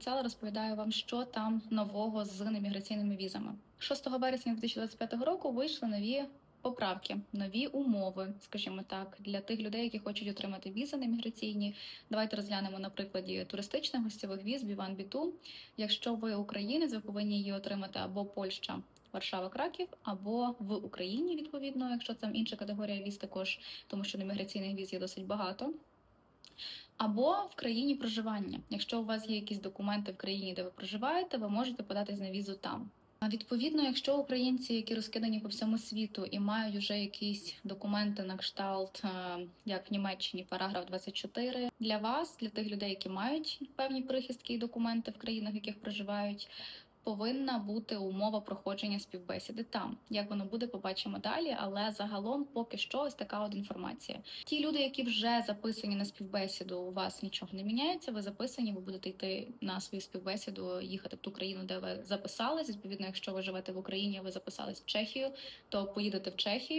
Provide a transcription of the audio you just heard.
Обіцяла, розповідаю вам, що там нового з неміграційними візами. 6 вересня 2025 року вийшли нові поправки, нові умови, скажімо так, для тих людей, які хочуть отримати візи неміграційні. Давайте розглянемо на прикладі туристичних гостьових віз B1, B2. Якщо ви українець, ви повинні її отримати або Польща. Варшава, Краків або в Україні, відповідно, якщо там інша категорія віз також, тому що неміграційних віз є досить багато. Або в країні проживання. Якщо у вас є якісь документи в країні, де ви проживаєте, ви можете податись на візу там. Відповідно, якщо українці, які розкидані по всьому світу і мають вже якісь документи на кшталт, е, як в Німеччині, параграф 24, для вас, для тих людей, які мають певні прихистки і документи в країнах, в яких проживають, повинна бути умова проходження співбесіди там. Як воно буде, побачимо далі. Але загалом, поки що, ось така от інформація. Ті люди, які вже записані на співбесіду, у вас нічого не міняється. Ви записані, ви будете йти на свою співбесіду, їхати в ту країну, де ви записались. Відповідно, якщо ви живете в Україні, ви записались в Чехію, то поїдете в Чехію.